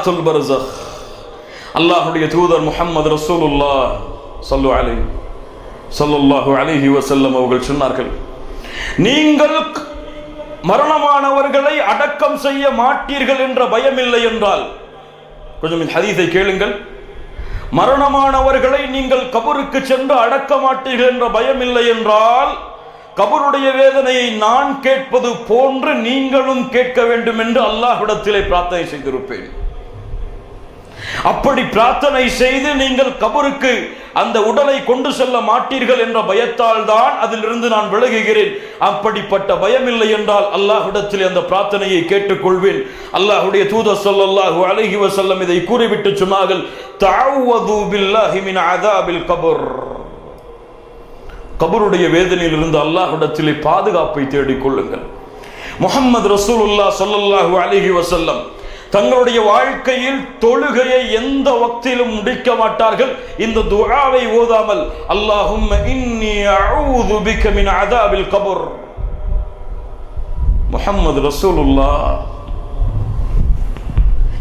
ஹயாத்துல் parsec அல்லாஹுடைய தூதர் முஹம்மது ரசூலுல்லா சொல்லு அலை சொல்லுல்லாஹு அலிஹி வசல்லம் அவர்கள் சொன்னார்கள் நீங்கள் மரணமானவர்களை அடக்கம் செய்ய மாட்டீர்கள் என்ற பயம் இல்லை என்றால் கொஞ்சம் ஹதீஸை கேளுங்கள். மரணமானவர்களை நீங்கள் கபருக்கு சென்று அடக்க மாட்டீர்கள் என்ற பயம் இல்லை என்றால் கபருடைய வேதனையை நான் கேட்பது போன்று நீங்களும் கேட்க வேண்டும் என்று அல்லாஹ்விடத்திலே பிரார்த்தனை செய்திருப்பேன். அப்படி பிரார்த்தனை செய்து நீங்கள் கபருக்கு அந்த உடலை கொண்டு செல்ல மாட்டீர்கள் என்ற பயத்தால் தான் அதிலிருந்து நான் விலகுகிறேன். அப்படிப்பட்ட பயம் இல்லை என்றால் அல்லாஹ்விடத்தில் அந்த பிரார்த்தனையை கேட்டுக்கொள்வேன். அல்லாஹுடைய தூத ஸல்லல்லாஹு அழகி வசல்லம் இதை கூறிவிட்டு சொன்னார்கள் அதாபில் கபர். கபருடைய வேதனையில் இருந்து அல்லாஹ்விடத்திலே பாதுகாப்பை தேடிக் கொள்ளுங்கள் முஹம்மது ரசூலுல்லாஹ் சொல்லல்லாஹு அலைஹி வஸல்லம் தங்களுடைய வாழ்க்கையில் தொழுகையை எந்த வக்திலும் முடிக்க மாட்டார்கள். இந்த துஆவை ஓதாமல் அல்லாஹும் இன்னி அஊது பிக மின் அதாபில் கபர். முஹம்மது ரசூலுல்லா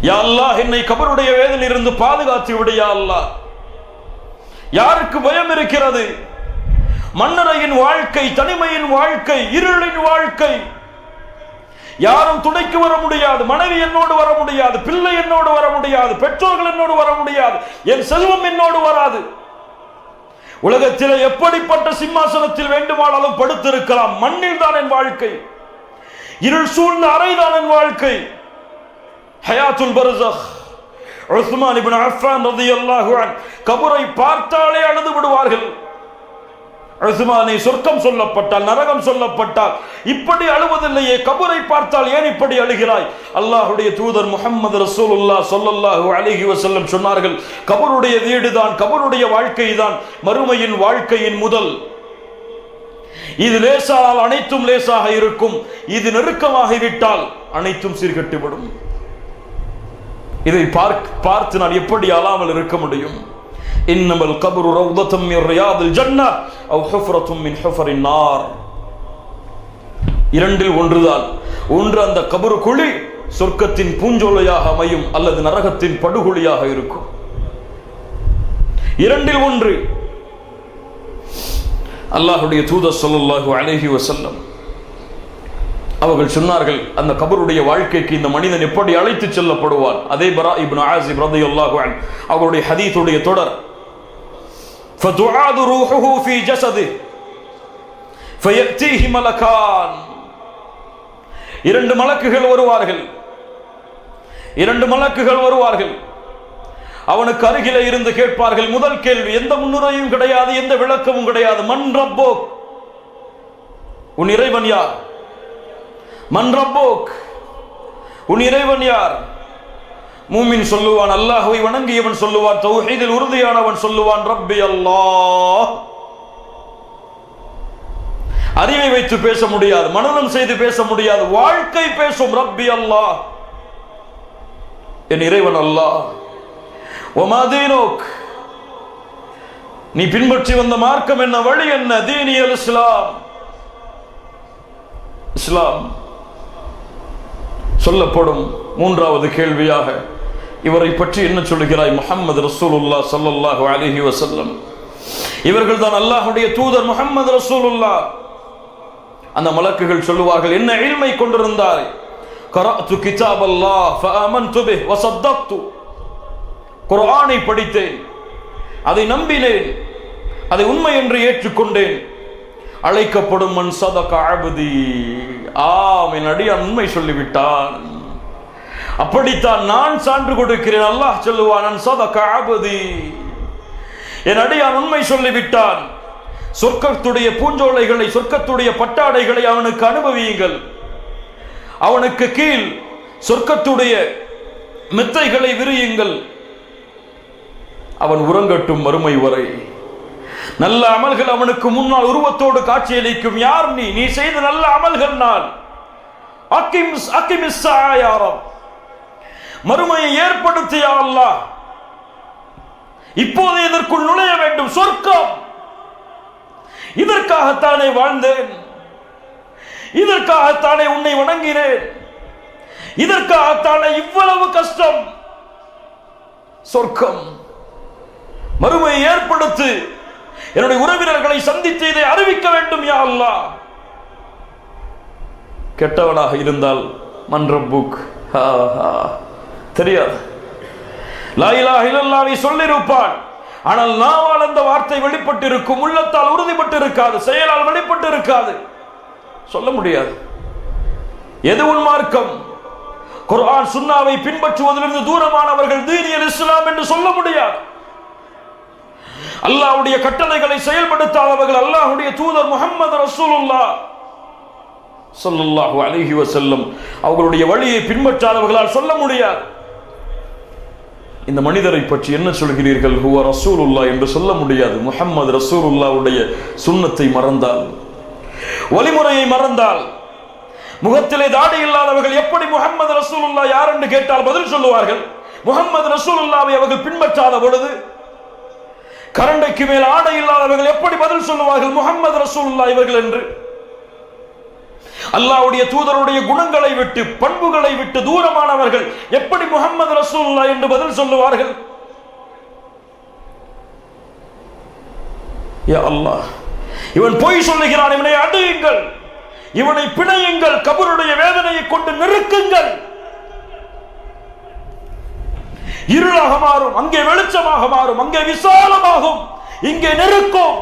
யா அல்லாஹ் என்னை கபருடைய வேதனையிலிருந்து பாதுகாத்து விடு யா அல்லாஹ். யாருக்கு பயம் இருக்கிறது? மன்னரையின் வாழ்க்கை தனிமையின் வாழ்க்கை இருளின் வாழ்க்கை. யாரும் துணைக்கு வர முடியாது மனைவி என்னோடு வர முடியாது பிள்ளை என்னோடு வர முடியாது பெற்றோர்கள் என்னோடு வர முடியாது என் செல்வம் என்னோடு வராது. உலகத்தில் எப்படிப்பட்ட சிம்மாசனத்தில் வேண்டுமானாலும் படுத்திருக்கலாம். மண்ணில் தான் என் வாழ்க்கை. இருள் சூழ்ந்த அறைதான் என் வாழ்க்கை. ஹயாத்துல் பர்சக் உஸ்மான் இப்னு அஃபான் ரலியல்லாஹு அன்ஹு கபரை பார்த்தாலே அழுது விடுவார்கள். உஸ்மானை சொர்க்கம் சொல்லப்பட்டால் நரகம் சொல்லப்பட்டால் இப்படி அழுவதில்லையே கபரை பார்த்தால் ஏன் இப்படி அழுகிறாய்? அல்லாஹுடைய தூதர் முகமது ரசூலுல்லா சொல்லல்லாஹு அலைஹி வசல்லம் சொன்னார்கள் கபருடைய வீடுதான் கபருடைய வாழ்க்கை தான் மறுமையின் வாழ்க்கையின் முதல். இது லேசானால் அனைத்தும் லேசாக இருக்கும் இது நெருக்கமாகிவிட்டால் அனைத்தும் சீர்கட்டுவிடும். இதை பார்க்க பார்த்து நான் எப்படி அழாமல் இருக்க முடியும்? இன்னமல் القبر ரௌதத்தும் من رياض ஜன்னா அவ் ஹுஃப்ரத்தும் من حفر النار. இரண்டில் ஒன்றுதான். ஒன்று அந்த கபரு குழி சொர்க்கத்தின் பூஞ்சோலையாக அமையும் அல்லது நரகத்தின் படுகொலியாக இருக்கும். இரண்டில் ஒன்று அல்லாஹுடைய தூதர் சொல்லு அழகி வசல்லம் அவர்கள் சொன்னார்கள் அந்த கபருடைய வாழ்க்கைக்கு இந்த மனிதன் எப்படி அழைத்து செல்லப்படுவான்? அதே பரா இப்னு ஆசிப் ரலியல்லாஹு அன்ஹு அவருடைய ஹதீத்துடைய தொடர் فتعاد روحه في جسده فيأتيه ملكان இரண்டு மலக்குகள் வருவார்கள் இரண்டு மலக்குகள் வருவார்கள் அவனுக்கு அருகிலே இருந்து கேட்பார்கள் முதல் கேள்வி எந்த முன்னுரையும் கிடையாது எந்த விளக்கமும் கிடையாது மன் ரப்போ உன் இறைவன் யார் மன் ரப்போக் உன் இறைவன் யார் மூமின் சொல்லுவான் அல்லாஹுவை வணங்கியவன் சொல்லுவான் தௌஹீதில் உறுதியானவன் சொல்லுவான் ரப்பி அல்லாஹ். அறிவை வைத்து பேச முடியாது மனநம் செய்து பேச முடியாது வாழ்க்கை பேசும் ரப்பி அல்லாஹ். என் இறைவன் அல்லாஹ். ஒமாதீனோக் நீ பின்பற்றி வந்த மார்க்கம் என்ன வழி என்ன? தீனியல் இஸ்லாம். இஸ்லாம். சொல்லப்படும் மூன்றாவது கேள்வியாக இவரை பற்றி என்ன சொல்லுகிறாய்? முகமது ரசூலுல்லா சல்லாஹு அலைஹி வசல்லம் இவர்கள் தான் அல்லாஹுடைய தூதர் முஹம்மது ரசூலுல்லா அந்த மலக்குகள் சொல்லுவார்கள் என்ன எளிமை கொண்டிருந்தார் கராத்து கிதாப் அல்லாஹ் ஃபஆமன்து பிஹ் வசத்தத்து குர்ஆனை படித்தேன் அதை நம்பினேன் அதை உண்மை என்று ஏற்றுக்கொண்டேன். அழைக்கப்படும் மன் சதக அபதி. ஆம் என் அடியான் உண்மை சொல்லிவிட்டான். அப்படித்தான் நான் சான்று கொடுக்கிறேன். அல்லாஹ் சொல்லுவான் நான் சதக அபதி. என் அடியான் உண்மை சொல்லிவிட்டான். சொர்க்கத்துடைய பூஞ்சோலைகளை சொர்க்கத்துடைய பட்டாடைகளை அவனுக்கு அனுபவியுங்கள். அவனுக்கு கீழ் சொர்க்கத்துடைய மித்தைகளை விரியுங்கள். அவன் உறங்கட்டும் மறுமை வரை. நல்ல அமல்கள் அவனுக்கு முன்னால் உருவத்தோடு காட்சியளிக்கும். யார் நீ? நீ செய்த நல்ல அமல்கள் நான். அக்கிம் அக்கிமிஸ் ஆயாரம் மறுமையை ஏற்படுத்திய அல்லாஹ். இப்போது இதற்குள் நுழைய வேண்டும். சொர்க்கம். இதற்காகத்தானே வாழ்ந்தேன். இதற்காகத்தானே உன்னை வணங்கினேன். இதற்காகத்தானே இவ்வளவு கஷ்டம். சொர்க்கம். மறுமையை ஏற்படுத்து என்னுடைய உறவினர்களை சந்தித்து இதை அறிவிக்க வேண்டும் யா அல்லா கெட்டவனாக இருந்தால் மன்றம் புக் ஹா ஹா. தெரியாது. லாயிலா இலல்லாவை சொல்லிருப்பான் ஆனால் நாவால் அந்த வார்த்தை வெளிப்பட்டு இருக்கும் உள்ளத்தால் உறுதிப்பட்டு இருக்காது செயலால் வெளிப்பட்டு இருக்காது சொல்ல முடியாது. எது உன் மார்க்கம்? குர்ஆன் சுன்னாவை பின்பற்றுவதிலிருந்து தூரமானவர்கள் தீனியல் இஸ்லாம் என்று சொல்ல முடியாது. அல்லாஹ்வுடைய கட்டளைகளை செயல்படுத்தாதவர்கள் அல்லாஹ்வுடைய தூதர் முகமது ரசூலுல்லா ஸல்லல்லாஹு அலைஹி வஸல்லம். அவர்களுடைய வழியை பின்பற்றாதவர்களால் சொல்ல முடியாது. இந்த மனிதரை பற்றி என்ன சொல்கிறீர்கள்? ஹுவ ரசூலுல்லா என்று சொல்ல முடியாது. முஹம்மது ரசூலுல்லாவுடைய சுண்ணத்தை மறந்தால் வழிமுறையை மறந்தால் முகத்திலே தாடி இல்லாதவர்கள் எப்படி முகமது ரசூலுல்லா யார் என்று கேட்டால் பதில் சொல்லுவார்கள். முகமது ரசூலுல்லாவை அவர்கள் பின்பற்றாத பொழுது கரண்டைக்கு மேல் ஆடை இல்லாதவர்கள் எப்படி பதில் சொல்லுவார்கள்? முகமது ரசூலுல்லா இவர்கள் என்று. அல்லாவுடைய தூதருடைய குணங்களை விட்டு பண்புகளை விட்டு தூரமானவர்கள் எப்படி முகமது ரசூல்லா என்று பதில் சொல்லுவார்கள்? அல்லாஹ் இவன் பொய் சொல்லுகிறான் இவனை அடியுங்கள். இவனை பிணையுங்கள் கபருடைய வேதனையை கொண்டு நெருக்குங்கள். இருளாக மாறும் அங்கே வெளிச்சமாக மாறும் அங்கே விசாலமாகும் இங்கே நெருக்கும்.